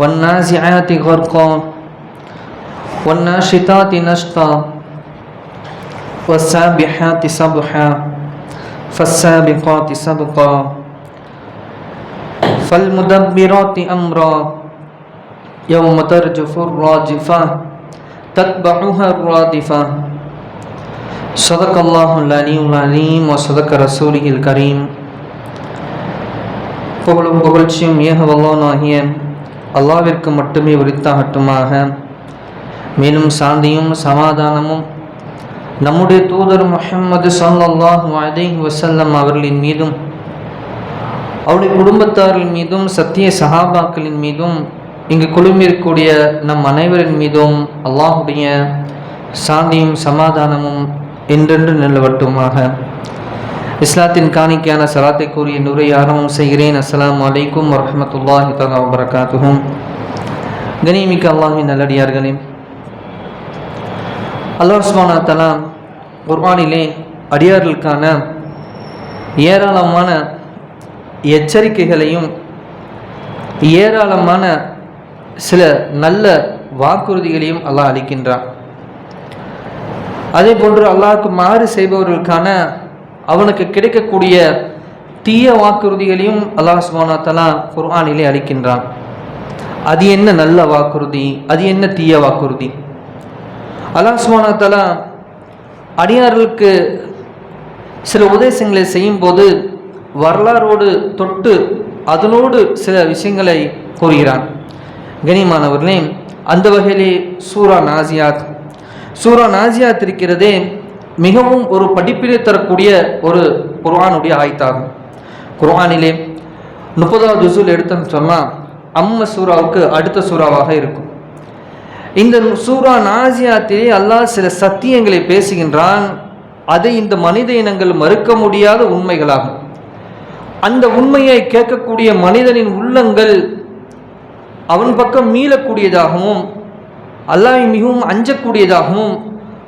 والنازعات غرقا والناشطات نشطا والسابحات سبحا فالسابقات سبقا فالمدبرات أمرا يوم ترجف الراجفة تتبعها الرادفة صدق الله العلي العليم وصدق رسوله الكريم புகழும் புகழ்ச்சியும் ஏக வல்லோனாகிய அல்லாவிற்கு மட்டுமே உரித்தாகட்டுமாக மேலும் சாந்தியும் சமாதானமும் நம்முடைய தூதர் முஹம்மது சல்லாஹ் அலைஹி வஸல்லம் அவர்களின் மீதும் அவருடைய குடும்பத்தாரின் மீதும் சத்திய சஹாபாக்களின் மீதும் இங்கு குழுமிருக்கக்கூடிய நம் அனைவரின் மீதும் அல்லாஹுடைய சாந்தியும் சமாதானமும் என்றென்று நிலவட்டுமாக. இஸ்லாத்தின் காணிக்கையான சலாத்தை கூறிய நுரை ஆரம்பம் செய்கிறேன். அஸ்லாம் அலைக்கும் வரமத்துல்லாஹி தலா வரகாத்துகும் கனிமிக்க அல்லாஹின் நல்லடியார்களே அல்லாஹ் சுப்ஹானஹு தஆலா குர்பானிலே அடியார்களுக்கான ஏராளமான எச்சரிக்கைகளையும் ஏராளமான சில நல்ல வாக்குறுதிகளையும் அல்லாஹ் அளிக்கின்றான். அதே போன்று அல்லாஹுக்கு மாறு செய்பவர்களுக்கான அவனுக்கு கிடைக்கக்கூடிய தீய வாக்குறுதிகளையும் அல்லாஹ் சுபானா தலா குர்ஆனிலே அளிக்கின்றான். அது என்ன நல்ல வாக்குறுதி? அது என்ன தீய வாக்குறுதி? அல்லாஹ் சுபானா தலா அடியார்களுக்கு சில உபதேசங்களை செய்யும்போது வரலாறோடு தொட்டு அதனோடு சில விஷயங்களை கூறுகிறான். கனிமானவர்களே அந்த வகையிலே சூரா நாசியாத் சூரா நாசியாத் இருக்கிறதே மிகவும் ஒரு படிப்பினை தரக்கூடிய ஒரு குர்ஆனுடைய ஆயத்தாகும். குர்ஆனிலே முப்பதாவது ஜுசூல் எடுத்தோம்னு சொன்னால் அம்ம சூறாவுக்கு அடுத்த சூறாவாக இருக்கும். இந்த சூரா நாசியாத்திலே அல்லாஹ் சில சத்தியங்களை பேசுகின்றான். அதை இந்த மனித இனங்கள் மறுக்க முடியாத உண்மைகளாகும். அந்த உண்மையை கேட்கக்கூடிய மனிதனின் உள்ளங்கள் அவன் பக்கம் மீளக்கூடியதாகவும் அல்லாஹ் மிகவும் அஞ்சக்கூடியதாகவும்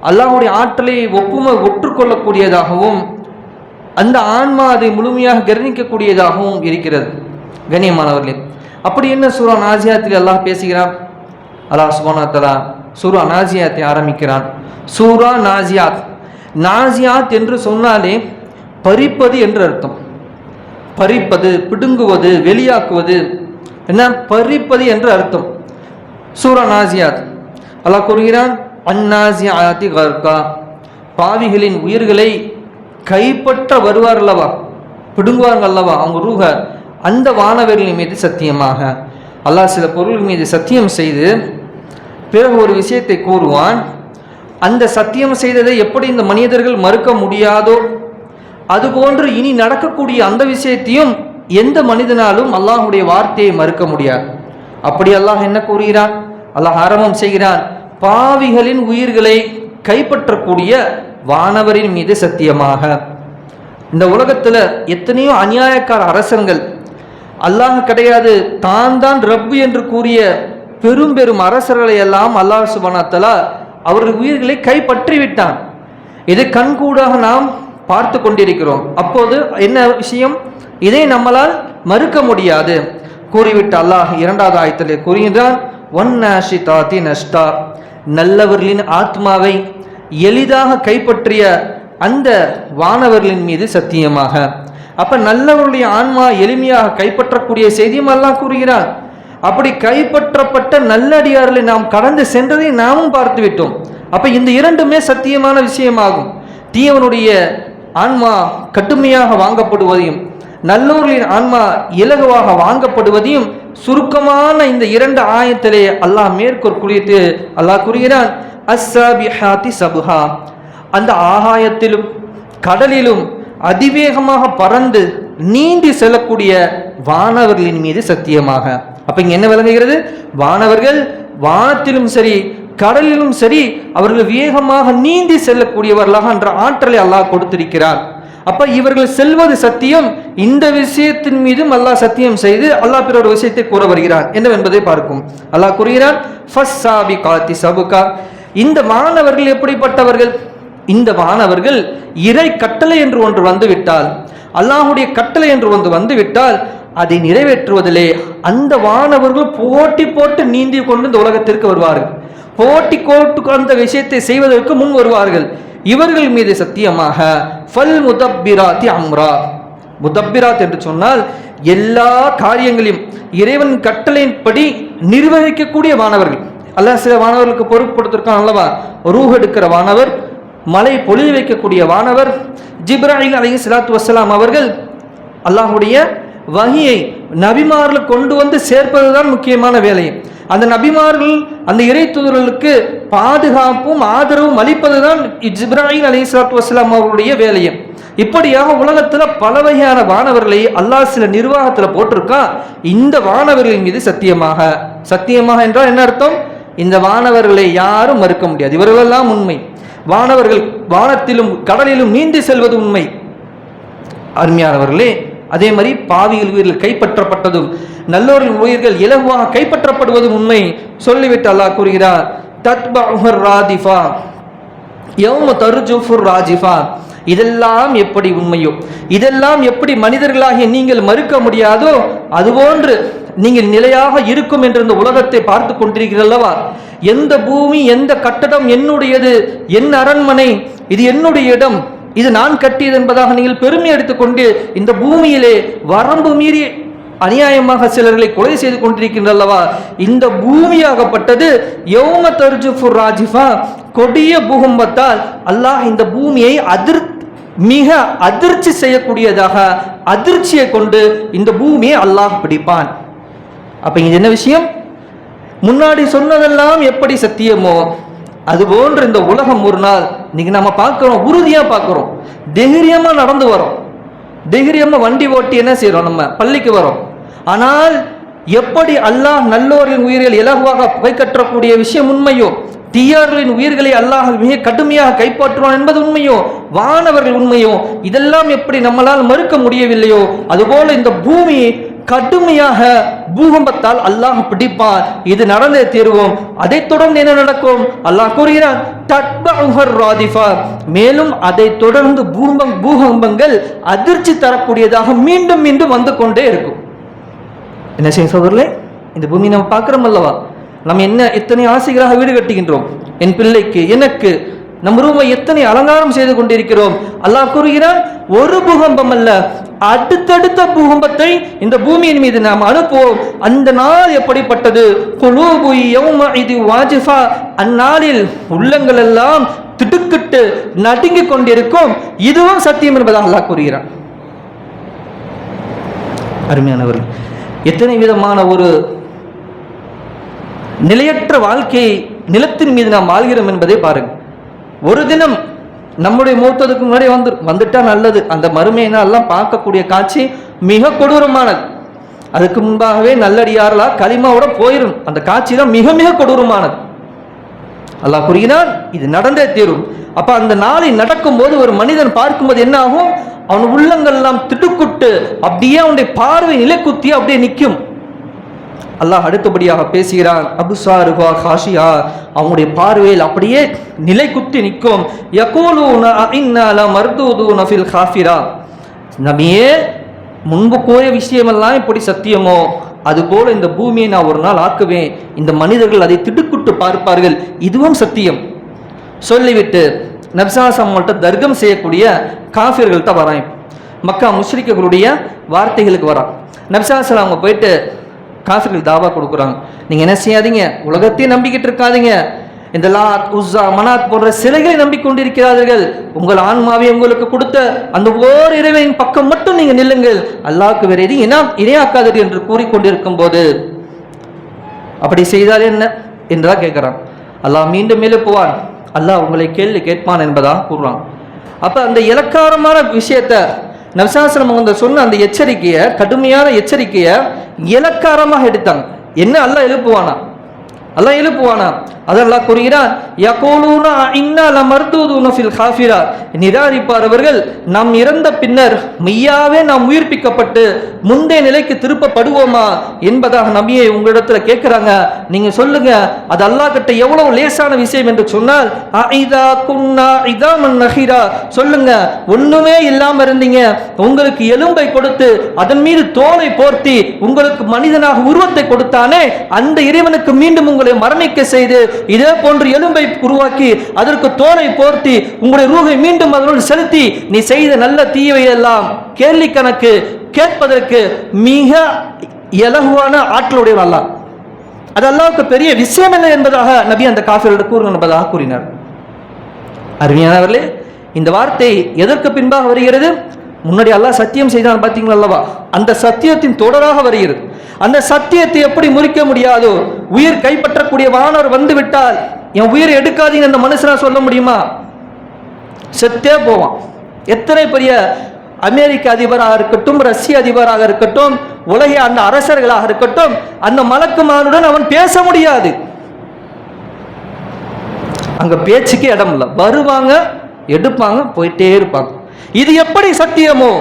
அல்லாஹுடைய ஆற்றலை ஒப்புமை ஒற்றுக்கொள்ளக்கூடியதாகவும் அந்த ஆன்மா அதை முழுமையாக கர்ணிக்கக்கூடியதாகவும் இருக்கிறது. கண்ணியமானவர்களே அப்படி என்ன சூரா நாசியாத்தில் அல்லாஹ் பேசுகிறான்? அல்லாஹ் சுபானா தலா சூரா நாசியாத்தை ஆரம்பிக்கிறான். சூரா நாசியாத் நாசியாத் என்று சொன்னாலே பறிப்பது என்று அர்த்தம். பறிப்பது பிடுங்குவது வெளியாக்குவது என்ன? பறிப்பது என்று அர்த்தம். சூரா நாசியாத் அல்லாஹ் கூறுகிறான் அந்நாசியாத்தி கர்கா. பாவிகளின் உயிர்களை கைப்பற்ற வருவார் அல்லவா பிடுங்குவார்கள் அல்லவா அவங்க ரூக அந்த வானவர்களின் மீது சத்தியமாக. அல்லாஹ் சில பொருள் மீது சத்தியம் செய்து பிறகு ஒரு விஷயத்தை கூறுவான் அந்த சத்தியம் செய்ததை எப்படி இந்த மனிதர்கள் மறுக்க முடியாதோ? அதுபோன்று இனி நடக்கக்கூடிய அந்த விஷயத்தையும் எந்த மனிதனாலும் அல்லாஹுடைய வார்த்தையை மறுக்க முடியாது. அப்படி அல்லாஹ் என்ன கூறுகிறான்? அல்லாஹ் ஆரம்பம் செய்கிறான் பாவிகளின் உயிர்களை கைப்பற்றக்கூடிய வானவரின் மீது சத்தியமாக. இந்த உலகத்தில் எத்தனையோ அநியாயக்கார அரசர்கள் அல்லாஹ் கிடையாது தான் தான் ரப்பு என்று கூறிய பெரும் பெரும் அரசர்களை எல்லாம் அல்லாஹ் சுபனாத்தலா அவர்கள் உயிர்களை கைப்பற்றி விட்டான் இதை கண்கூடாக நாம் பார்த்து கொண்டிருக்கிறோம். அப்போது என்ன விஷயம்? இதை நம்மளால் மறுக்க முடியாது. கூறிவிட்டு அல்லாஹ் இரண்டாவது ஆயத்திலே கூறுகின்றான் ஒன் தாத்தி நஷ்டா. நல்லவர்களின் ஆத்மாவை எளிதாக கைப்பற்றிய அந்த வானவர்களின் மீது சத்தியமாக. அப்ப நல்லவர்களுடைய ஆன்மா எளிமையாக கைப்பற்றக்கூடிய செய்தியும் எல்லாம் கூறுகிறார் அப்படி கைப்பற்றப்பட்ட நல்லடியார்களை நாம் கடந்து சென்றதை நாமும் பார்த்து விட்டோம் அப்ப இந்த இரண்டுமே சத்தியமான விஷயமாகும். தீயவனுடைய ஆன்மா கட்டுமையாக வாங்கப்படுவதையும் நல்லோர்களின் ஆன்மா இலகுவாக வாங்கப்படுவதையும் சுருக்கமான இந்த இரண்டு ஆயத்திலே அல்லாஹ் மேற்கொள் குறித்து அல்லாஹ் கூறுகிறான் அஸ்ஸாபிஹாத்தி சபுஹா. அந்த ஆகாயத்திலும் கடலிலும் அதிவேகமாக பறந்து நீந்தி செல்லக்கூடிய வானவர்களின் மீது சத்தியமாக. அப்ப இங்க என்ன விளங்குகிறது? வானவர்கள் வானத்திலும் சரி கடலிலும் சரி அவர்கள் வேகமாக நீந்தி செல்லக்கூடியவர்களாக என்ற ஆற்றலை அல்லாஹ் கொடுத்திருக்கிறார். அப்போ இவர்கள் செல்வது சத்தியம் இந்த விஷயத்தின் மீதும் அல்லாஹ் சத்தியம் செய்து அல்லாஹ் பிறோட விஷயத்தை கூற வருகிறார். என்னவென்பதை பார்க்கும் அல்லாஹ் கூறுகிறான் ஃபஸ்ஸாபி காத்தி சபுகா. இந்த மாணவர்கள் எப்படிப்பட்டவர்கள்? இந்த மாணவர்கள் இறை கட்டளை என்று ஒன்று வந்துவிட்டால் அல்லாஹுடைய கட்டளை என்று ஒன்று வந்துவிட்டால் அதை நிறைவேற்றுவதிலே அந்த வானவர்கள் போட்டி போட்டு நீந்தி கொண்டு இந்த உலகத்திற்கு வருவார்கள். போட்டி கோட்டு அந்த விஷயத்தை செய்வதற்கு முன் வருவார்கள். இவர்கள் மீது சத்தியமாக ஃபல் முதப்பிராத்தி அம்ரா. முதப்பிராத் என்று சொன்னால் எல்லா காரியங்களையும் இறைவன் கட்டளையின்படி நிர்வகிக்கக்கூடிய வானவர்கள். அல்ல சில வானவர்களுக்கு பொறுப்பு கொடுத்துருக்கான் அல்லவா? ரூஹ் எடுக்கிற வானவர் மலை பொழிய வைக்கக்கூடிய வானவர் ஜிப்ராஹில் அலி சலாத்து வசலாம் அவர்கள் அல்லாஹுடைய வகையை நபிமாரில் கொண்டு வந்து சேர்ப்பதுதான் முக்கியமான வேலை. அந்த நபிமார்கள் அந்த இறை தூதர்களுக்கு பாதுகாப்பும் ஆதரவும் அளிப்பதுதான் ஜிப்ராஹிம் அலி சலாத்து வஸ்லாம் அவர்களுடைய வேலையும் இப்படியாக உலகத்துல பல வகையான வானவர்களை அல்லாஹ் சில நிர்வாகத்துல போட்டிருக்கா? இந்த வானவர்களின் மீது சத்தியமாக. சத்தியமாக என்றால் என்ன அர்த்தம்? இந்த வானவர்களை யாரும் மறுக்க முடியாது. இவர்களெல்லாம் உண்மை. வானவர்கள் வானத்திலும் கடலிலும் நீந்தி செல்வது உண்மை. அருமையானவர்களே அதே மாதிரி பாவிகள் உயிர்கள் கைப்பற்றப்பட்டதும் நல்லோரின் உயிர்கள் இலகுவாக கைப்பற்றப்படுவதும் உண்மை சொல்லிவிட்டு அல்லாஹ் கூறுகிறார் தத்பஹர் ராதிஃபா யௌம தருஜுஃபுர் ராஜிஃபா இதெல்லாம் எப்படி உண்மையோ இதெல்லாம் எப்படி மனிதர்களாகிய நீங்கள் மறுக்க முடியாதோ அதுபோன்று நீங்கள் நிலையாக இருக்கும் என்று இந்த உலகத்தை பார்த்து கொண்டிருக்கிறல்லவா எந்த பூமி எந்த கட்டடம் என்னுடையது என் அரண்மனை இது என்னுடைய இடம் இது நான் கட்டியது என்பதாக நீங்கள் பெருமை எடுத்துக்கொண்டு இந்த பூமியிலே வரம்பு மீறி அநியாயமாக சிலர்களை கொலை செய்து கொண்டிருக்கின்றல்லவா? இந்த பூமியாகப்பட்டது யௌம தர்ஜுஃபுர் ராஜிஃபா. கொடிய பூகம்பத்தால் அல்லாஹ் இந்த பூமியை அதிர் மிக அதிர்ச்சி செய்யக்கூடியதாக அதிர்ச்சியை கொண்டு இந்த பூமியை அல்லாஹ் பிடிப்பான். அப்ப இது என்ன விஷயம்? முன்னாடி சொன்னதெல்லாம் எப்படி சத்தியமோ? அதுபோன்று இந்த உலகம் ஒரு நாள் இன்னைக்கு நம்ம பார்க்குறோம் உறுதியாக பார்க்குறோம். தைரியமாக நடந்து வரோம். தைரியமாக வண்டி ஓட்டி என்ன செய்கிறோம் நம்ம? பள்ளிக்கு வரோம். ஆனால் எப்படி அல்லாஹ் நல்லோரின் உயிர்கள் இலகுவாக கைக்கற்றக்கூடிய விஷயம் உண்மையோ தீயார்களின் உயிர்களை அல்லாஹ் மிக கடுமையாக கைப்பற்றுவான் என்பது உண்மையோ வானவர்கள் உண்மையோ இதெல்லாம் எப்படி நம்மளால் மறுக்க முடியவில்லையோ அதுபோல இந்த பூமி கடுமையாக பூகம்பத்தால் அல்லாஹ் பிடிப்பார். இது நடந்தே தீர்வோம். அதை தொடர்ந்து என்ன நடக்கும்? அல்லாஹ் கூறுகிறான் ராதிஃபா. மேலும் அதை தொடர்ந்து பூகம்பம் பூகம்பங்கள் அதிர்ச்சி தரக்கூடியதாக மீண்டும் மீண்டும் வந்து கொண்டே இருக்கும். என்ன செய்ய சோதரில் இந்த பூமி நம்ம பார்க்குறோம் அல்லவா? நம்ம என்ன எத்தனை ஆசைகளாக வீடு கட்டுகின்றோம்? என் பிள்ளைக்கு எனக்கு நம் ரூமை எத்தனை அலங்காரம் செய்து கொண்டிருக்கிறோம்? அல்லாஹ் கூறுகிறான் ஒரு பூகம்பம் அல்ல அடுத்தடுத்த பூகம்பத்தை இந்த பூமியின் மீது நாம் அனுப்புவோம். அந்த நாள் எப்படிப்பட்டது? குலூபு இது வாஜிஃபா. அந்நாளில் உள்ளங்கள் எல்லாம் திடுக்கிட்டு நடுங்கிக் கொண்டிருக்கும். இதுவும் சத்தியம் என்பதாக அல்லாஹ் கூறுகிறான். அருமையானவர்கள் எத்தனை விதமான ஒரு நிலையற்ற வாழ்க்கையை நிலத்தின் மீது நாம் வாழ்கிறோம் என்பதை பாருங்கள். ஒரு தினம் நம்முடைய மூத்ததுக்கு முன்னாடி வந்து வந்துட்டா நல்லது. அந்த மருமையினால்லாம் பார்க்கக்கூடிய காட்சி மிக கொடூரமானது. அதுக்கு முன்பாகவே நல்லடியாரலா களிமாவோட போயிடும் அந்த காட்சி தான் மிக மிக கொடூரமானது. அல்லாஹ் கூறுகிறான் இது நடந்தே தீரும். அப்ப அந்த நாளை நடக்கும்போது ஒரு மனிதன் பார்க்கும்போது என்ன ஆகும்? அவன் உள்ளங்கள் எல்லாம் திடுக்குட்டு அப்படியே அவனுடைய பார்வை நிலைக்குத்தி அப்படியே நிற்கும். அல்லாஹ் அடுத்தபடியாக பேசுகிறான் அபுசாருகா ஹாஷியா அவங்களுடைய பார்வையில் அப்படியே நிலை குத்தி நிற்கும். யகூலூன இன்னல மர்தூதுன ஃபில் காஃபிரா. நபியே முன்பு கூறிய விஷயமெல்லாம் இப்படி சத்தியமோ அதுபோல இந்த பூமியை நான் ஒரு நாள் ஆக்குவேன். இந்த மனிதர்கள் அதை திடுக்குட்டு பார்ப்பார்கள். இதுவும் சத்தியம். சொல்லிவிட்டு நப்சாஸ் அவங்கள்ட்ட தர்க்கம் செய்யக்கூடிய காஃபியர்கள்ட்ட வரான். மக்கா முஷ்ரிக்கர்களுடைய வார்த்தைகளுக்கு வரான். நப்சாஸ் அவங்க போயிட்டு காஃபிர்கள் தாவா கொடுக்குறாங்க. நீங்கள் என்ன செய்யாதீங்க? உலகத்தையும் நம்பிக்கிட்டு இருக்காதீங்க. இந்த லாத் உஸ்ஸா மனாத் போன்ற சிலைகளை நம்பிக்கொண்டிருக்கிறார்கள். உங்கள் ஆன்மாவை உங்களுக்கு கொடுத்த அந்த ஓர் இறைவனின் பக்கம் மட்டும் நீங்கள் நில்லுங்கள். அல்லாவுக்கு வேறு எதையும் இனா இணையாக்காதீர்கள் என்று கூறிக்கொண்டிருக்கும் போது அப்படி செய்தால் என்ன? என்றுதான் கேட்குறான். அல்லாஹ் மீண்டும் எழுப்புவான் அல்லாஹ் உங்களை கேள்வி கேட்பான் என்பதாக கூறுறான் அப்போ அந்த இலக்காரமான விஷயத்தை நவசாசனம் அவங்க சொன்ன அந்த எச்சரிக்கையை கடுமையான எச்சரிக்கையை இலக்காரமாக எடுத்தாங்க. என்ன அல்லாஹ் எழுப்புவானா? அல்லாஹ் எழுப்புவானா? அதெல்லாம் கூறுகிறான் யகூலூன இன்னா லமர்தூதுன ஃபில் ஹாஃபிரா. நிராகரிப்பார் அவர்கள் நாம் இறந்த பின்னர் மெய்யாவே நாம் உயிர்ப்பிக்கப்பட்டு முந்தைய நிலைக்கு திருப்பப்படுவோமா? என்பதாக நபியை உங்களிடத்துல கேட்குறாங்க. நீங்க சொல்லுங்க அது அல்லாஹ் கிட்ட எவ்வளவு லேசான விஷயம் என்று சொன்னால் அஇதா குன்னா இதாமன் நஹீரா. சொல்லுங்க ஒண்ணுமே இல்லாம இருந்தீங்க. உங்களுக்கு எலும்பை கொடுத்து அதன் மீது தோலை போர்த்தி உங்களுக்கு மனிதனாக உருவத்தை கொடுத்தானே அந்த இறைவனுக்கு மீண்டும் உங்களை மரணிக்க செய்து இதே போன்று எலும்பை உருவாக்கி அதற்கு தோலை போர்த்தி உங்களுடைய ரூகை மீண்டும் அதனுள் செலுத்தி நீ செய்த நல்ல தீயவை எல்லாம் கேள்வி கணக்கு கேட்பதற்கு மிக இலகுவான ஆற்றலுடைய அல்லாஹ். அது அல்லாவுக்கு பெரிய விஷயம் இல்லை என்பதாக நபி அந்த காஃபிரோடு கூறுங்க என்பதாக கூறினார். அருமையானவர்களே இந்த வார்த்தை எதற்கு பின்பாக வருகிறது? முன்னாடி அல்லாஹ் சத்தியம் செய்தான் பார்த்தீங்களா அல்லவா? அந்த சத்தியத்தின் தொடராக வருகிறது. அந்த சத்தியத்தை எப்படி முறிக்க முடியாதோ உயிர் கைப்பற்றக்கூடிய வானவர் வந்து விட்டால் என் உயிரை எடுக்காதீங்க அந்த மனுஷனா சொல்ல முடியுமா? செத்தே போவான். எத்தனை பெரிய அமெரிக்க அதிபராக இருக்கட்டும் ரஷ்ய அதிபராக இருக்கட்டும் உலக அந்த அரசர்களாக இருக்கட்டும் அந்த மலக்குமானுடன் அவன் பேச முடியாது. அங்க பேச்சுக்கு இடம் இல்லை. வருவாங்க எடுப்பாங்க போயிட்டே இருப்பாங்க. இது எப்படி சத்தியமோ?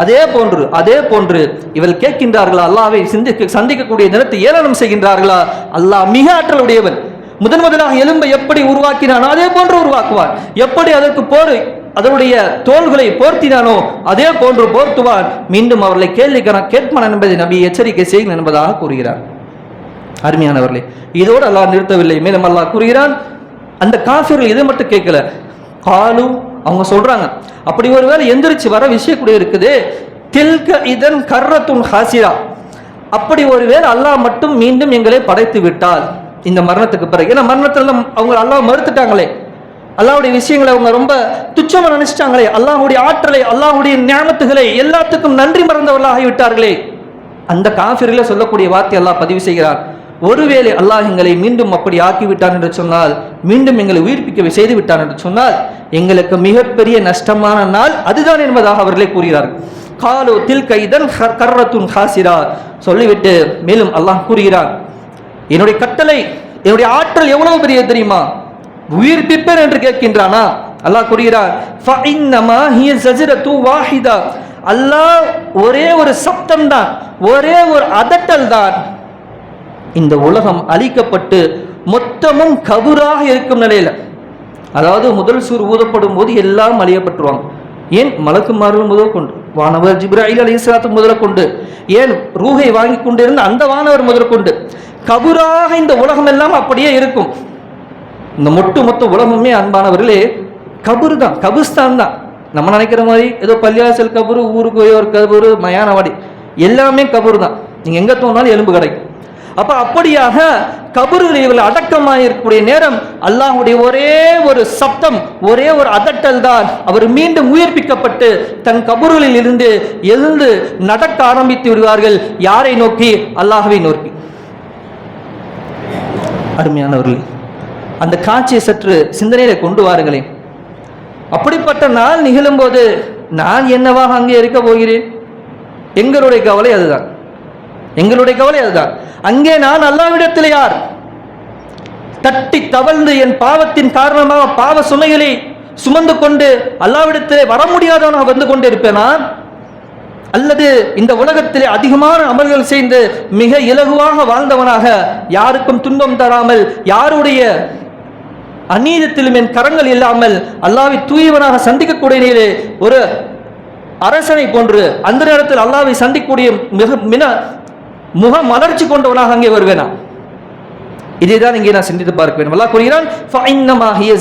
அதே போன்று அதே போன்று இவள் கேட்கின்றார்களா? அல்லாவை சிந்திக்க சந்திக்கக்கூடிய தினத்தை ஏளனம் செய்கின்றார்களா? அல்லாஹ் மிக ஆற்றலுடையவன். முதன் முதலாக எலும்பை எப்படி உருவாக்கினானோ அதே போன்று உருவாக்குவான். எப்படி அதற்கு போர் அதனுடைய தோள்களை போர்த்தினானோ அதே போன்று போர்த்துவான். மீண்டும் அவர்களை கேள்வி கேட்பான் என்பதை நபி எச்சரிக்கை செய்யும் என்பதாக கூறுகிறார். அருமையானவர்களே இதோடு அல்லாஹ் நிறுத்தவில்லை. மேலும் அல்லாஹ் கூறுகிறான் அந்த காஃபிர்கள் இதை மட்டும் கேட்கல? காலு அவங்க சொல்றாங்க. அப்படி ஒருவேளை எந்திரிச்சு வர விஷயம் கூட இருக்குது. தில்க இதன் கர்ரத்துன் ஹாசிரா. அப்படி ஒருவேளை அல்லாஹ் மட்டும் மீண்டும் எங்களை படைத்து விட்டால் இந்த மரணத்துக்கு பிறகு. ஏன்னா மரணத்துல அவங்க அல்லாஹ் மறுத்துட்டாங்களே. அல்லாவுடைய விஷயங்களை அவங்க ரொம்ப துச்சமாக நினைச்சிட்டாங்களே. அல்லாஹ்வுடைய ஆற்றலை அல்லாஹ்வுடைய ஞானத்துகளை எல்லாத்துக்கும் நன்றி மறந்தவர்களாக ஆகிவிட்டார்களே அந்த காஃபிரில் சொல்லக்கூடிய வார்த்தை அல்லாஹ் பதிவு செய்கிறார் ஒருவேளை அல்லாஹ் எங்களை மீண்டும் அப்படி ஆக்கிவிட்டான் என்று சொன்னால் மீண்டும் எங்களை உயிர்ப்பிக்க செய்து விட்டான் என்று சொன்னால் எங்களுக்கு மிகப்பெரிய நஷ்டமான நாள் அதுதான் என்பதாக அவர்களே கூறுகிறார்கள் காலோ தில் கைதன் கர்ரத்துன் ஹாசிரா. சொல்லிவிட்டு மேலும் அல்லாஹ் கூறுகிறான் என்னுடைய கட்டளை என்னுடைய ஆற்றல் எவ்வளவு பெரிய தெரியுமா? உயிர்ப்பிப்பேன் என்று கேட்கின்றானா? அல்லாஹ் கூறுகிறார் ஹிய வாஹிதா. அல்லாஹ் ஒரே ஒரு சப்தம் தான் ஒரே ஒரு அதட்டல் தான் இந்த உலகம் அழிக்கப்பட்டு மொத்தமும் கபுராக இருக்கும் நிலையில். அதாவது முதல் சூர் ஊதப்படும் போது எல்லாம் அழியப்பட்டுருவாங்க. ஏன்? மலக்குமார்கள் முதல் கொண்டு வானவர் ஜிப்ராஹில் அலி இஸ்லாத்து முதல கொண்டு ஏன்? ரூஹை வாங்கி கொண்டிருந்த அந்த வானவர் முதல் கொண்டு. கபுராக இந்த உலகம் எல்லாம் அப்படியே இருக்கும். இந்த மொட்டு மொத்த உலகமே அன்பானவர்களே கபுர் தான் கபுஸ்தான் தான். நம்ம நினைக்கிற மாதிரி ஏதோ பள்ளியாசல் கபுரு ஊருக்கு ஒரு கபுரு மயானவாடி எல்லாமே கபுரு தான். நீங்கள் எங்கே தோணாலும் எலும்பு கிடைக்கும் அப்போ அப்படியாக கபறுகள் இவர்கள் அடக்கமாக இருக்கக்கூடிய நேரம் அல்லாஹுடைய ஒரே ஒரு சப்தம் ஒரே ஒரு அதட்டல் தான். அவர் மீண்டும் உயிர்ப்பிக்கப்பட்டு தன் கபறுகளில் இருந்து எழுந்து நடக்க ஆரம்பித்து விடுவார்கள். யாரை நோக்கி? அல்லாஹவை நோக்கி. அருமையானவர்கள் அந்த காட்சியை சற்று சிந்தனையில கொண்டு வாருங்களேன். அப்படிப்பட்ட நாள் நிகழும்போது நான் என்னவாக அங்கே இருக்க போகிறேன்? எங்களுடைய கவலை அதுதான். எங்களுடைய கவலை அதுதான். அங்கே நான் அல்லாவிடத்தில் யார்? தட்டி தவழ்ந்து என் பாவத்தின் காரணமாக பாவ சுமைகளை சுமந்து கொண்டு அல்லாவிடத்திலே வர முடியாதவனாக வந்து கொண்டு இருப்பேனா அல்லது இந்த உலகத்திலே அதிகமான அமல்கள் செய்து மிக இலகுவாக வாழ்ந்தவனாக யாருக்கும் துன்பம் தராமல் யாருடைய அநீதத்திலும் என் கரங்கள் இல்லாமல் அல்லாவை தூயவனாக சந்திக்கக்கூடிய நிலையிலே ஒரு அரசனை போன்று அந்த நேரத்தில் அல்லாவை சந்திக்கக்கூடிய மிக மிக முக மலர்ச்சி கொண்டவனாக அங்கே வருவேனா? இதைதான் இங்கே நான் சிந்தித்து பார்க்க வேண்டும் அல்லா கூறுகிறான்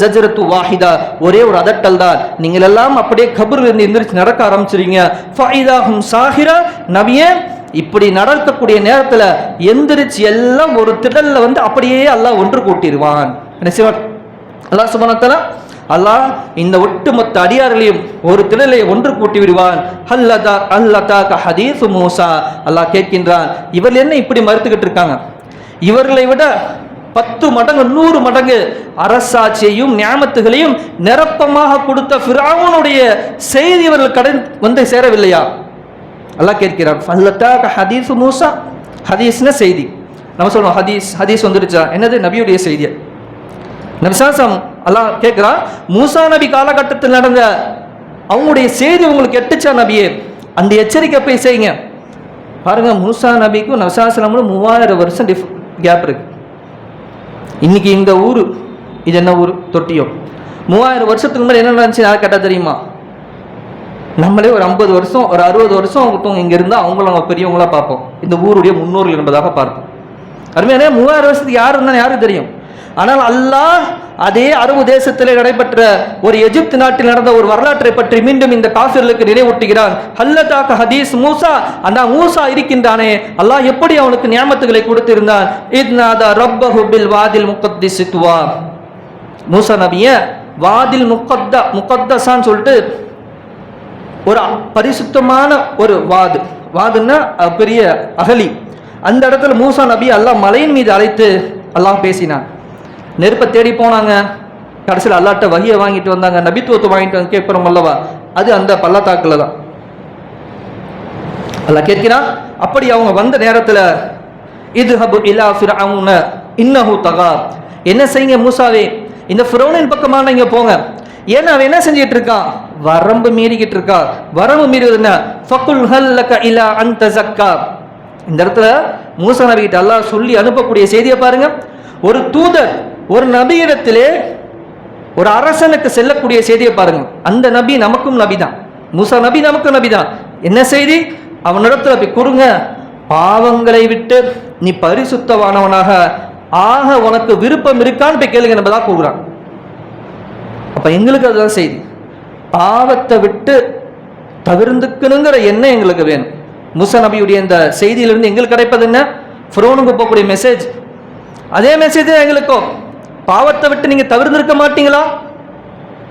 ஜஜரத்து வாஹிதா. ஒரே ஒரு அதட்டல் தான். நீங்கள் எல்லாம் அப்படியே கபர் இருந்து எந்திரிச்சு நடக்க ஆரம்பிச்சிருங்க ஃபைதாகும் சாஹிரா. நபியே இப்படி நடக்கக்கூடிய நேரத்தில் எந்திரிச்சு எல்லாம் ஒரு திடலில் வந்து அப்படியே அல்லாஹ் ஒன்று கூட்டிடுவான். என்ன செய்வான்? அல்லா சுபனத்தலா அல்லாஹ் இந்த ஒட்டுமொத்த அடியார்களையும் ஒரு திடலை ஒன்று கூட்டி விடுவான் அல்லதா அல்லதா ஹதீஸ் மூசா. அல்லாஹ் கேட்கின்றான் இவர்கள் என்ன இப்படி மறுத்துக்கிட்டு இருக்காங்க? இவர்களை விட பத்து மடங்கு நூறு மடங்கு அரசாட்சியையும் ஞாபகத்துகளையும் நிரப்பமாக கொடுத்த ஃபிரௌனுடைய செய்தி இவர்கள் கடன் வந்து சேரவில்லையா? அல்லாஹ் கேட்கிறான் ஃபல்லத்தாக ஹதீஸ் மூசா? ஹதீஸ்ன செய்தி. நம்ம சொல்லுவோம் ஹதீஸ் ஹதீஸ் வந்துருச்சா? என்னது? நபியுடைய செய்தியை? செய்தி நபிசாசம் அல்லாஹ் கேட்குறான் மூசா நபி காலகட்டத்தில் நடந்த அவங்களுடைய செய்தி உங்களுக்கு எட்டுச்சா நபியே? அந்த எச்சரிக்கை போய் செய்யுங்க. பாருங்கள் மூசா நபிக்கும் நபிசாசலமும் மூவாயிரம் வருஷம் டிஃப் கேப் இருக்கு. இன்னைக்கு இந்த ஊர் இது என்ன ஊர்? தொட்டியம். மூவாயிரம் வருஷத்துக்கு முன்னாடி என்ன நடந்துச்சு? யார் கேட்டால் தெரியுமா? நம்மளே ஒரு ஐம்பது வருஷம் ஒரு அறுபது வருஷம் அவங்கட்டும் இங்கே இருந்தால் அவங்கள நம்ம பெரியவங்களாக பார்ப்போம். இந்த ஊருடைய முன்னோர்கள் என்பதாக பார்ப்போம். அருமையானே மூவாயிரம் வருஷத்துக்கு யார் இருந்தாலும் யாருக்கு தெரியும்? ஆனால் அல்லாஹ் அதே அரபு தேசத்தில் நடைபெற்ற ஒரு எஜிப்து நாட்டில் நடந்த ஒரு வரலாற்றை பற்றி மீண்டும் இந்த காஃபிர்களுக்கு நினைவூட்டுகிறான். ஹல்லதாக ஹதீஸ் மூசா? அந்த மூசா இருக்கின்றானே. அல்லாஹ் எப்படி அவனுக்கு நியமத்துகளை கொடுத்திருந்தான்? இத்நாதா ரப்பஹு பில் வாதில் முகத்திசித்துவா மூசா நபிய வாதில் முக்கத்தா முக்கத்தசான்னு சொல்லிட்டு ஒரு பரிசுத்தமான ஒரு வாது. வாதுன்னா பெரிய அகலி. அந்த இடத்துல மூசா நபி அல்லாஹ் மலையின் மீது அழைத்து அல்லாஹ் பேசினான். நெருப்பை தேடி போனாங்க. கடைசியில் அல்லாட்ட வகையை வாங்கிட்டு வந்தாங்க. நபித்துவத்தை வாங்கிட்டு வந்து கேட்குறோம் அல்லவா? அது அந்த பள்ளத்தாக்கில் தான். அல்ல கேட்கிறான் அப்படி அவங்க வந்த நேரத்தில் இது ஹபு இலா ஃபிரவுன இன்னஹு தகா. என்ன செய்யுங்க மூசாவே? இந்த ஃபிரௌனின் பக்கமாக நீங்கள் போங்க. ஏன்னா அவன் என்ன செஞ்சிட்டு இருக்கான் வரம்பு மீறிக்கிட்டு இருக்கா. வரம்பு மீறுவது என்ன? ஃபக்குல் ஹல்லக இலா அந்த ஜக்கா இந்த இடத்துல மூசா நபிகிட்ட அல்லாஹ் சொல்லி அனுப்பக்கூடிய செய்தியை பாருங்க. ஒரு தூதர் ஒரு நபியிடத்திலே ஒரு அரசனுக்கு செல்லக்கூடிய செய்தியை பாருங்க. அந்த நபி நமக்கும் நபி தான் முசா நபி நமக்கும் நபி தான் என்ன செய்தி? அவனிடத்துல போய் கொடுங்க. பாவங்களை விட்டு நீ பரிசுத்தவானவனாக ஆக உனக்கு விருப்பம் இருக்கான்னு போய் கேளுங்க என்பதாக கூறுறான் அப்போ எங்களுக்கு அதுதான் செய்தி. பாவத்தை விட்டு தவிர்ந்துக்கணுங்கிற எண்ணம் எங்களுக்கு வேணும். முச நபியுடைய இந்த செய்தியிலிருந்து எங்களுக்கு கிடைப்பது என்ன? ஃப்ரோனுக்கு போகக்கூடிய மெசேஜ் அதே மெசேஜ் எங்களுக்கும். பாவத்தை விட்டு நீங்க தவிர்த்திருக்க மாட்டீங்களா?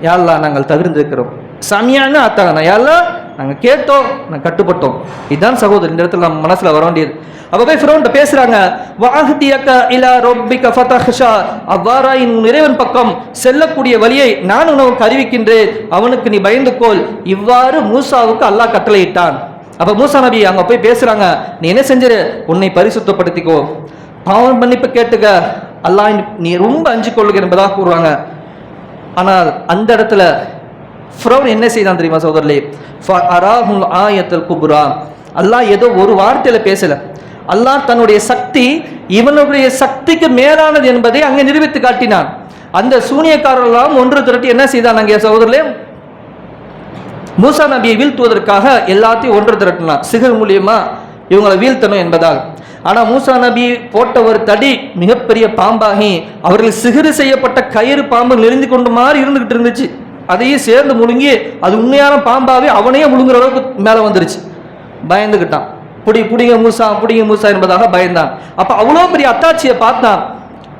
யாழ்லா நாங்கள் தவிர்ந்திருக்கிறோம். சமியான்னு ஆத்தாங்கண்ணா யாழ்லா நாங்கள் கேட்டோம் நாங்கள் கட்டுப்பட்டோம். இதுதான் சகோதரி இந்த இடத்துல நம்ம மனசுல வர வேண்டியது. அப்ப போய் ஃப்ரோன்ட்ட பேசுறாங்க வாஹதியக்க இலா ரொப்பிக்க ஃபதஹஷா. அவ்வாறா உன் இறைவன் பக்கம் செல்லக்கூடிய வழியை நான் உனக்கு அறிவிக்கின்றேன். அவனுக்கு நீ பயந்துக்கோள் இவ்வாறு மூசாவுக்கு அல்லாஹ் கட்டளையிட்டான். அப்ப மூசா நபி அங்க போய் பேசுறாங்க நீ என்ன செஞ்சிரு? உன்னை பரிசுத்தப்படுத்திக்கோ. பாவம் மன்னிப்பு கேட்டுக்க. அல்லாஹ் நீ ரொம்ப அஞ்சு கொள்ளுக என்பதாக கூறுவாங்க. ஆனால் அந்த இடத்துல ஃப்ரௌன் என்ன செய்தான் தெரியுமா சோதரிலே அராஹுல் ஆயத்தல் குபுரா. அல்லாஹ் ஏதோ ஒரு வார்த்தையில பேசல. அல்லாஹ் தன்னுடைய சக்தி இவனுடைய சக்திக்கு மேலானது என்பதை அங்கே நிரூபித்து காட்டினான். அந்த சூனியக்காரர்களெல்லாம் ஒன்று திரட்டி என்ன செய்தான் அங்கே சகோதரர்களே? மூசா நபியை வீழ்த்துவதற்காக எல்லாத்தையும் ஒன்று திரட்டினான். சிகர் மூலியமா இவங்களை வீழ்த்தணும் என்பதால். ஆனால் மூசா நபி போட்ட ஒரு தடி மிகப்பெரிய பாம்பாகி அவர்கள் சிகிறு செய்யப்பட்ட கயிறு பாம்பு நெறிந்து கொண்டு மாதிரி இருந்துகிட்டு இருந்துச்சு. அதையும் சேர்ந்து முழுங்கி அது உண்மையான பாம்பாவே அவனையே முழுங்குற அளவுக்கு மேலே வந்துருச்சு. பயந்துக்கிட்டான் புடி புடிங்க மூசா புடிங்க மூசா என்பதாக பயந்தான். அப்போ அவ்வளோ பெரிய அத்தாட்சியை பார்த்தான்.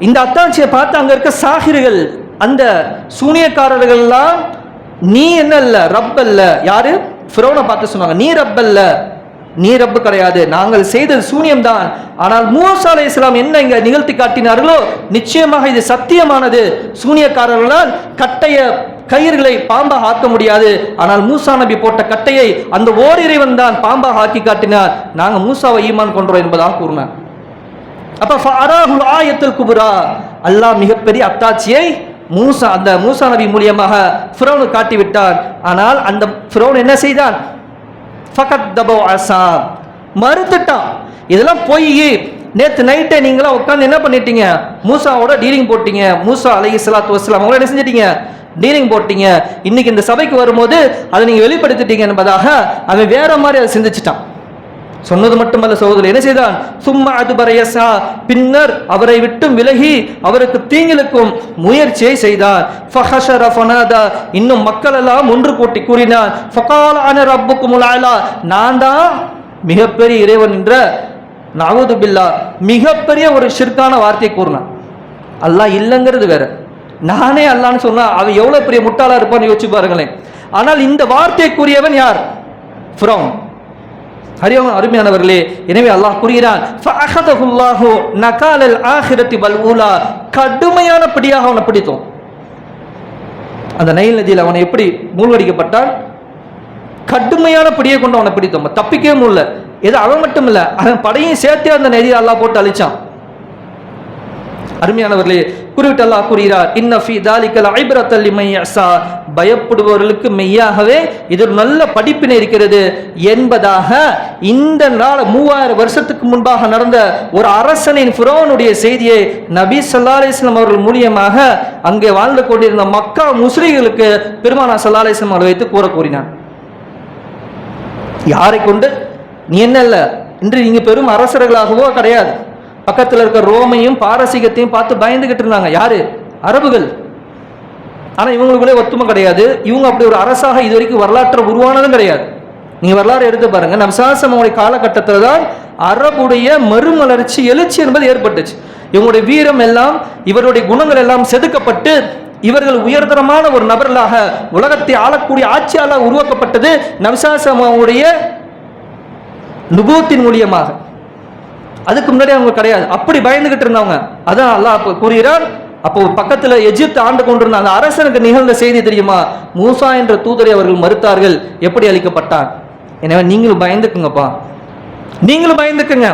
இந்த அத்தாட்சியை பார்த்து அங்கே இருக்க சாகிர்கள் அந்த சூனியக்காரர்கள்லாம் நீ என்ன இல்லை ரப் அல்ல? யாரு? ஃபிரோனை பார்த்து சொன்னாங்க நீ ரப் அல்ல. நீ ரப்பு கிடையாது. நாங்கள் செய்தது சூனியம் தான் ஆனால் மூசா அலை இஸ்லாம் என்ன இங்கே நிகழ்த்தி காட்டினார்களோ? நிச்சயமாக இது சத்தியமானது. சூனியக்காரர்களால் கட்டைய கயிறுகளை பாம்பாக ஆக்க முடியாது. ஆனால் மூசா நபி போட்ட கட்டையை அந்த ஓரிறைவன் தான் பாம்பாக ஆக்கி காட்டினார். நாங்கள் மூசாவை ஈமான் கொன்றோம் என்பதாக கூறினார். அப்ப ஆயத்தில் குபுரா. அல்லாஹ் மிகப்பெரிய அத்தாட்சியை மூசா அந்த மூசா நபி மூலியமாக ஃபிரோனு காட்டி விட்டான் ஆனால் அந்த ஃபிரோன் என்ன செய்தான்? ஃபகத் தபோ அசா. மறுத்துட்டான் இதெல்லாம் போய் நேற்று நைட்டே நீங்களாம் உட்காந்து என்ன பண்ணிட்டீங்க? மூசாவோட டீலிங் போட்டீங்க. மூசா அலைஹி ஸலாத்து வஸ்ஸலாம் அவங்கள என்ன செஞ்சிட்டீங்க? டீலிங் போட்டீங்க. இன்னைக்கு இந்த சபைக்கு வரும்போது அதை நீங்கள் வெளிப்படுத்திட்டீங்க என்பதாக அவன் வேற மாதிரி அதை சிந்திச்சிட்டான். சொன்னது மட்டுமல்ல சகோதரர் என்ன செய்தான்? சும்மா அது பரையசா பின்னர் அவரை விட்டும் விலகி அவருக்கு தீங்கிலுக்கும் முயற்சியை செய்தான் ஃபஹஷர ஃபனாதா இன்னும் மக்கள் எல்லாம் ஒன்று கூட்டி கூறினார். ஃபகால் அன ரப்புக்குமுல் ஆலா நான் தான் மிகப்பெரிய இறைவன் என்ற நவது பில்லா மிகப்பெரிய ஒரு ஷிர்கான வார்த்தையை கூறினான். அல்லாஹ் இல்லைங்கிறது வேற. நானே அல்லான்னு சொன்னா அவன் எவ்வளவு பெரிய முட்டாளா இருப்பான்னு யோசிச்சு பாருங்களேன். ஆனால் இந்த வார்த்தைக்குரியவன் கூறியவன் யார்? ஃப்ரௌன். ஹரியாம அருமையானவர்களே எனவே அல்லாஹ் கூறுகிறான் நகாலல் ஆஹிரத்தி வல் ஊலா. கடுமையான பிடியாக அவனை பிடித்தோம். அந்த நைல் நதியில் அவனை எப்படி மூழ்கடிக்கப்பட்டான்? கடுமையான பிடியை கொண்டு அவனை பிடித்தோம். தப்பிக்கவே முடியல. எது அவன் மட்டும் இல்லை அவன் படையும் சேர்த்தே அந்த நதியை அல்லாஹ் போட்டு அழிச்சான். அருமையானவர்களே குறிப்பிட்டு கூறுகிறார் இன்னஃபி தாலிக்கல் ஐப்ரத்தல் லிமன் யஸா பயப்படுபவர்களுக்கு மெய்யாகவே இது ஒரு நல்ல படிப்பினை இருக்கிறது என்பதாக இந்த நாள் மூவாயிரம் வருஷத்துக்கு முன்பாக நடந்த ஒரு அரசனின் ஃபிரோனுடைய செய்தியை நபி சல்லா அலிஸ்லாம் அவர்கள் மூலியமாக அங்கே வாழ்ந்து கொண்டிருந்த மக்கா முஸ்லிம்களுக்கு பெருமானா சல்லா அலிஸ்லாம் அவர்கள் வைத்து கூற கூறினான் யாரை கொண்டு? நீ என்ன இல்லை? இன்று நீங்கள் பெரும் அரசர்களாகவோ கிடையாது. பக்கத்தில் இருக்க ரோமையும் பாரசீகத்தையும் பார்த்து பயந்துகிட்டு இருந்தாங்க. யாரு? அரபுகள். ஆனால் இவங்களுக்குள்ளே ஒத்துமை கிடையாது. இவங்க அப்படி ஒரு அரசாக இது வரைக்கும் வரலாற்று உருவானதும் கிடையாது. நீங்க வரலாறு எடுத்து பாருங்க. நம்சாசமோடைய காலகட்டத்தில் தான் அரபுடைய மறுமலர்ச்சி எழுச்சி என்பது ஏற்பட்டுச்சு. இவங்களுடைய வீரம் எல்லாம் இவருடைய குணங்கள் எல்லாம் செதுக்கப்பட்டு இவர்கள் உயர்தரமான ஒரு நபர்களாக உலகத்தை ஆளக்கூடிய ஆட்சியாளர் உருவாக்கப்பட்டது நம்சாசமோடைய நுபூத்தின் மூலியமாக. அதுக்கு முன்னாடி அவங்க கிடையாது. அப்படி பயந்துகிட்டு இருந்தவங்க. அதான் அல்லாஹ் அப்போ கூறுகிறார் அப்போ பக்கத்துல எஜிப்து ஆண்டு கொண்டிருந்த அந்த அரசனுக்கு நிகழ்ந்த செய்தி தெரியுமா? மூசா என்ற தூதரை அவர்கள் மறுத்தார்கள். எப்படி அளிக்கப்பட்டான் எனவே நீங்களும் பயந்துக்குங்கப்பா. நீங்களும் பயந்துக்குங்க.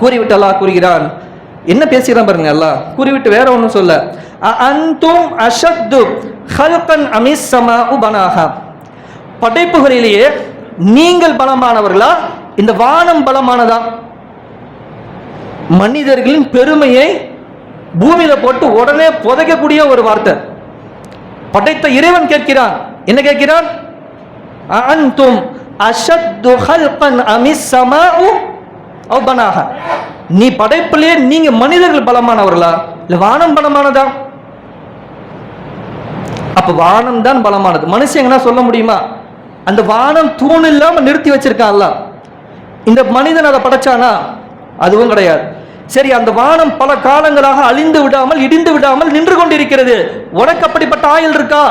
கூறிவிட்டு அல்லாஹ் கூறுகிறான். என்ன பேசுகிறான் பாருங்க அல்லாஹ். கூறிவிட்டு வேற ஒன்றும் சொல்ல. அந்தும் அஷத்து ஹல்கன் அமிசமா உபனாகா படைப்புகளிலேயே நீங்கள் பலமானவர்களா? இந்த வானம் பலமானதா? மனிதர்களின் பெருமையை பூமியில போட்டு உடனே புதைக்கக்கூடிய ஒரு வார்த்தை. படைத்த இறைவன் கேட்கிறான். என்ன கேட்கிறான்? அன்தும் அஷத்து ஹல்கன் அமிஸ் சமாஉ நீ படைப்பிலே நீங்க மனிதர்கள் பலமானவர்களா? இல்ல வானம் பலமானதா? அப்ப வானம் தான் பலமானது. மனுஷங்கன்னா சொல்ல முடியுமா? அந்த வானம் தூண் இல்லாம நிறுத்தி வச்சிருக்கான்ல. இந்த மனிதன் அதை படைச்சானா? அதுவும் கிடையாது. சரி அந்த வானம் பல காலங்களாக அழிந்து விடாமல் இடிந்து விடாமல் நின்று கொண்டிருக்கிறது. உனக்கு அப்படிப்பட்ட ஆயுள் இருக்கா?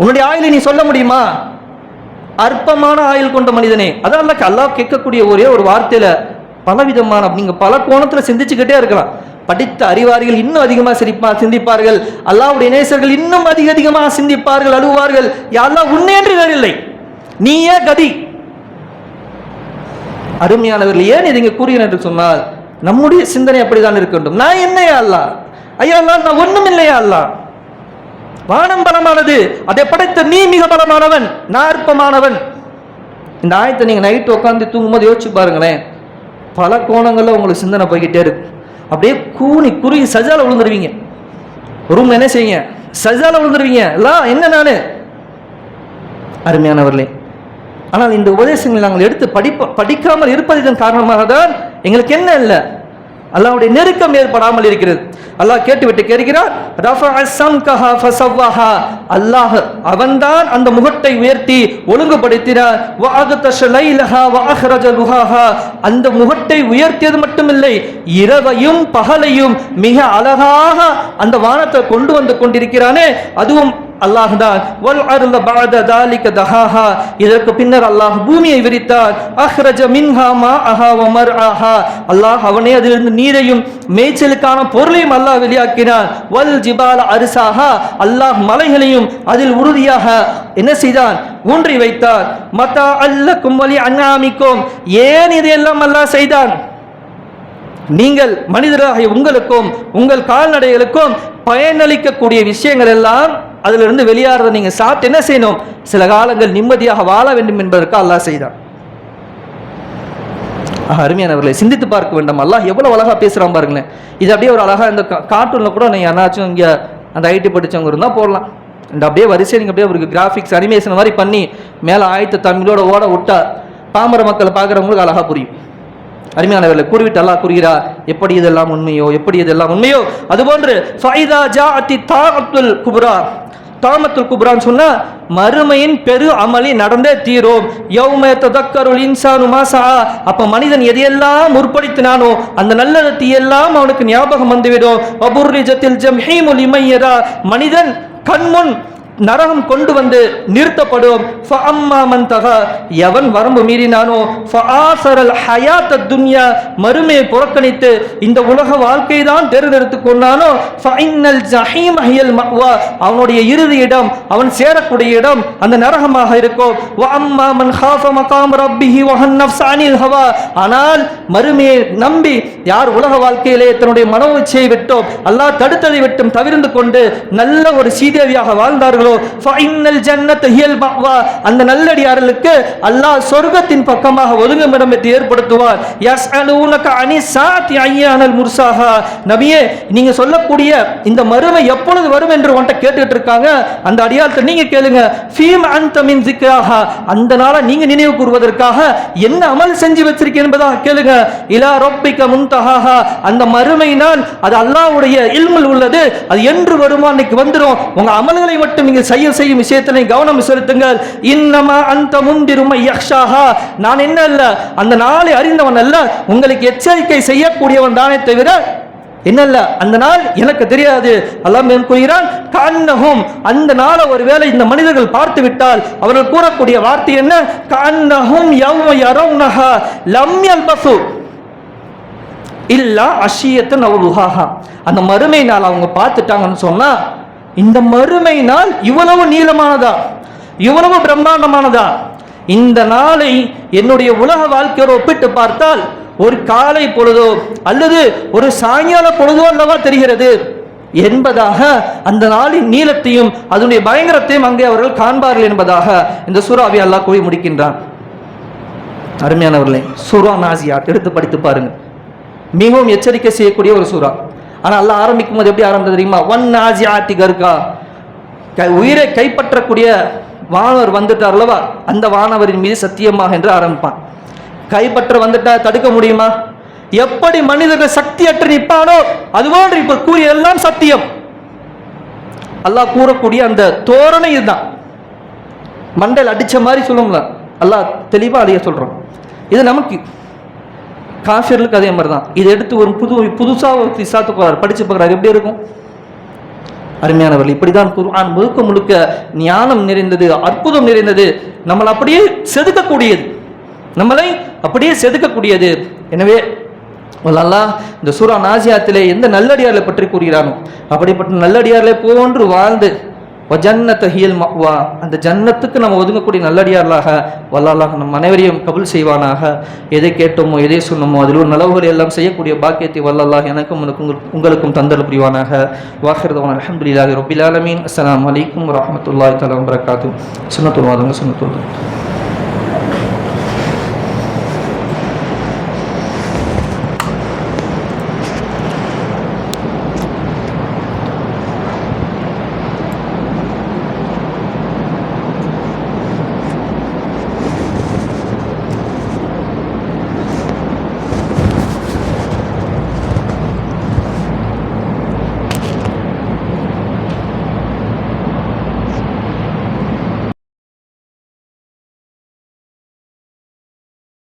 உன்னுடைய ஆயுளை நீ சொல்ல முடியுமா? அற்பமான ஆயுள் கொண்ட மனிதனே. அதான் அல்லாஹ் அல்லாஹ் கேட்கக்கூடிய ஒரே ஒரு வார்த்தையில பலவிதமான நீங்க பல கோணத்துல சிந்திச்சுக்கிட்டே இருக்கலாம். படித்த அறிவாரிகள் இன்னும் அதிகமா சிரிப்பா சிந்திப்பார்கள். அல்லாவுடைய நேசர்கள் இன்னும் அதிக அதிகமாக சிந்திப்பார்கள் அழுவார்கள். யாரெல்லாம் உன்னேன்று வேறில்லை நீயே கதி. அருமையானவர்கள் ஏன் இதை இங்கே கூறுகிறேன் என்று சொன்னால் நம்முடைய சிந்தனை அப்படிதான் இருக்க வேண்டும். நான் என்னையா அல்லா. ஐயா அல்லா நான் ஒன்றும் இல்லையா அல்லா? வானம் பலமானது. அதை படைத்த நீ மிக பலமானவன் நான் அற்பமானவன். இந்த ஆயத்தை நீங்க நைட்டு உட்காந்து தூங்கும்போது யோசிச்சு பாருங்களேன். பல கோணங்கள்ல உங்களுக்கு சிந்தனை போய்கிட்டே இருக்கு. அப்படியே கூனி குறுகி சஜால விழுந்துருவீங்க. ரூம் என்ன செய்யுங்க? சஜால விழுந்துருவீங்க. லா என்ன நானு? அருமையானவர்களே ஆனால் இந்த உபதேசங்களை நாங்கள் எடுத்து படிப்ப படிக்காமல் இருப்பதன் காரணமாக தான் எங்களுக்கு என்ன இல்லை? அல்லாவுடைய நெருக்கம் ஏற்படாமல் இருக்கிறது. அல்லாஹ் கேட்டுவிட்டு கேட்கிறார் அல்லாஹ் அவன்தான் அந்த முகத்தை உயர்த்தி ஒழுங்குபடுத்தினார். அந்த முகத்தை உயர்த்தியது மட்டுமில்லை இரவையும் பகலையும் மிக அழகாக அந்த வானத்தை கொண்டு வந்து கொண்டிருக்கிறானே. அதுவும் அல்லாஹ் தான். வல் அருள தாலிக தஹாஹா. இதற்கு பின்னர் அல்லாஹ் பூமியை விரித்தார். அஹ்ரஜ மின்ஹா மா அஹா வ மர்ஆஹா அல்லாஹ் அவனே அதிலிருந்து நீரையும் மேய்ச்சலுக்கான பொருளையும் அல்லாஹ் வெளியாக்கினான். வல் ஜிபால அரிசாஹா. அல்லாஹ் மலைகளையும் அதில் உறுதியாக என்ன செய்தான்? ஊன்றி வைத்தார். மத்தா அல்ல கும்பலி அண்ணாமிக்கும் ஏன் இதையெல்லாம் அல்லாஹ் செய்தான்? நீங்கள் மனிதராகிய உங்களுக்கும் உங்கள் கால்நடைகளுக்கும் பயனளிக்கக்கூடிய விஷயங்கள் எல்லாம் அதிலிருந்து வெளியாறதை நீங்க சாப்பிட்டு என்ன செய்யணும்? சில காலங்கள் நிம்மதியாக வாழ வேண்டும் என்பதற்கு அல்லாஹ் செய்தான். அருமையானவர்களை சிந்தித்து பார்க்க வேண்டாம். அல்லாஹ் எவ்வளவு அழகா பேசுறான் பாருங்களேன். இது அப்படியே ஒரு அழகா இந்த கார்ட்டூன்ல கூட நீங்க யாராச்சும் இங்க அந்த ஐடி படிச்சவங்க இருந்தா போடலாம். இந்த அப்படியே வரிசை நீங்க அப்படியே ஒரு கிராஃபிக்ஸ் அனிமேஷன் மாதிரி பண்ணி மேல ஆயத்த தமிழோட ஓட விட்டா பாமர மக்களை பார்க்குறவங்களுக்கு அழகா புரியும். அருமையானவர்களை கூறிவிட்டு அல்லாஹ் கூறுகிறார் எப்படி இதெல்லாம் உண்மையோ எப்படி இதெல்லாம் உண்மையோ? அதுபோன்று குபுரா. தாமத்துல் குப்ரான்னு சொன்னால் மறுமையின் பெரு அமளி நடந்தே தீரும். யௌம ததக்கருல் இன்சானு மாசா அப்போ மனிதன் எதையெல்லாம் முற்படுத்தினானோ அந்த நல்ல தீயெல்லாம் அவனுக்கு ஞாபகம் வந்துவிடும். அபுர்ரிஜத்தில் ஜம் ஹீமுல் இமையரா மனிதன் கண்முன் நரகம் கொண்டு வந்து நிறுத்தப்படும். மன் எவன் வரம்பு மீறினானோ ஹயாத்த துன்யா மறுமையை புறக்கணித்து இந்த உலக வாழ்க்கை தான் தேர்ந்தெடுத்து கொண்டானோ ஜஹீம் அவனுடைய இறுதி இடம் அவன் சேரக்கூடிய இடம் அந்த நரகமாக இருக்கும். அம்மா மன் மகாம் ஹவா ஆனால் மறுமையை நம்பி யார் உலக வாழ்க்கையிலே தன்னுடைய மனோச்சையை விட்டோம் அல்லாஹ் தடுத்ததை விட்டும் தவிர்ந்து கொண்டு நல்ல ஒரு சீதேவியாக வாழ்ந்தார்கள் ஃபைனல் ஜன்னத் ஹியல் மக்வா அந்த நல்லடியார்களுக்கு அல்லாஹ் சொர்க்கத்தின் பக்கமாக ஒதுங்கும் இடம் ஏற்படுத்துவார். எஸ் யஸ்அலூனக அனி சாத்தி ஐயானல் முர்சாகா நபியே நீங்க சொல்லக்கூடிய இந்த மறுமை எப்பொழுது வரும் என்று உன்ட்ட கேட்டுட்டு இருக்காங்க அந்த அடியாரத்தை நீங்க கேளுங்க. ஃபீம் அந்தமின் மின் அந்த நாளை நீங்க நினைவு கூறுவதற்காக என்ன அமல் செஞ்சு வச்சிருக்கேன் என்பதாக கேளுங்க. இலா ரொப்பிக்க முன்தஹாஹா. அந்த மறுமை நான் அது அல்லாவுடைய இல்முல் உள்ளது. அது என்று வருமா? அன்னைக்கு வந்துடும் உங்க அமல்களை மட்டும் நீங்க செயல் செய்யும் விஷயத்தினை கவனம் செலுத்துங்கள். இன்னமா அந்த முந்திருமை யக்ஷாஹா. நான் என்ன அல்ல? அந்த நாளை அறிந்தவன் அல்ல. உங்களுக்கு எச்சரிக்கை செய்யக்கூடியவன் தானே தவிர என்னல்ல அந்த நாள் எனக்கு தெரியாது. அல்லாஹ் கூறுகிறான் கண்ணகும் அந்த நாளை ஒருவேளை இந்த மனிதர்கள் பார்த்து விட்டால் அவர்கள் கூறக்கூடிய வார்த்தை என்ன? கண்ணகும் யௌம யரவுனஹா லம் பசு இல்லா அஷியத்தன் அந்த மறுமை நாள் அவங்க பார்த்துட்டாங்கன்னு சொன்னா இந்த மறுமை நாள் இவ்வளவு நீளமானதா? இவ்வளவு பிரம்மாண்டமானதா? இந்த நாளை என்னுடைய உலக வாழ்க்கையோடு ஒப்பிட்டு பார்த்தால் ஒரு காலை பொழுதோ அல்லது ஒரு சாயங்கால பொழுதோ அல்லவா தெரிகிறது. என்பதாக அந்த நாளின் நீளத்தையும் அதனுடைய பயங்கரத்தையும் அங்கே அவர்கள் காண்பார்கள் என்பதாக இந்த சூறாவை அல்லாஹ் கூறி முடிக்கின்றான். அருமையானவர்களே சூரா நாசியாத் எடுத்து படித்து பாருங்க மிகவும் எச்சரிக்கை செய்யக்கூடிய ஒரு சூறா. ஆனால் எல்லாம் ஆரம்பிக்கும் போது எப்படி ஆரம்பித்தது தெரியுமா? ஒன் நாசியாத்தி கர்கா. கை உயிரை கைப்பற்றக்கூடிய வானவர் வந்துட்டார் அல்லவா? அந்த வானவரின் மீது சத்தியமாக என்று ஆரம்பிப்பான். கைப்பற்ற வந்துட்டா தடுக்க முடியுமா? எப்படி மனிதர்கள் சக்தியற்று நிற்பானோ அதுபோன்று இப்ப கூறிய எல்லாம் சத்தியம். அல்லாஹ் கூறக்கூடிய அந்த தோரணை இதுதான். மண்டல் அடிச்ச மாதிரி சொல்லுங்களா அல்லாஹ் தெளிவா அதைய சொல்றோம் இது நமக்கு காஃபியர்களுக்கு அதே மாதிரி தான் இதை எடுத்து ஒரு புது புதுசாக இசாத்து போகிறார் படித்து பார்க்குறாரு. எப்படி இருக்கும்? அருமையானவர்கள் இப்படிதான் குர்ஆன் முழுக்க முழுக்க ஞானம் நிறைந்தது அற்புதம் நிறைந்தது. நம்மளை அப்படியே செதுக்கக்கூடியது. நம்மளை அப்படியே செதுக்கக்கூடியது. எனவே அல்லா இந்த சூரா நாசியாத்திலே எந்த நல்லடியார்களை பற்றி கூறுகிறானோ அப்படிப்பட்ட நல்லடியார்களை போன்று வாழ்ந்து ஜன்னத்த ஹியல் மக்வா. அந்த ஜன்னத்துக்கு நம்ம ஒதுங்கக்கூடிய நல்லடியார்களாக வல்லாலாக நம் அனைவரையும் கபுல் செய்வானாக. எதை கேட்டோமோ எதை சொன்னோமோ அதில் ஒரு நலவுகள் எல்லாம் செய்யக்கூடிய பாக்கியத்தை வல்லல்லாஹ் எனக்கும் உனக்கும் உங்களுக்கும் தந்தல் புரிவானாக. வாஹிர்தவன் அலமதுல்லாஹி ரொபிலாலமீன் அஸ்லாம் வலைக்கம் அலைக்கும் வரஹ்மத்துல்லாஹி தஆலா வபரகாத்துஹு சுன்னத்துல்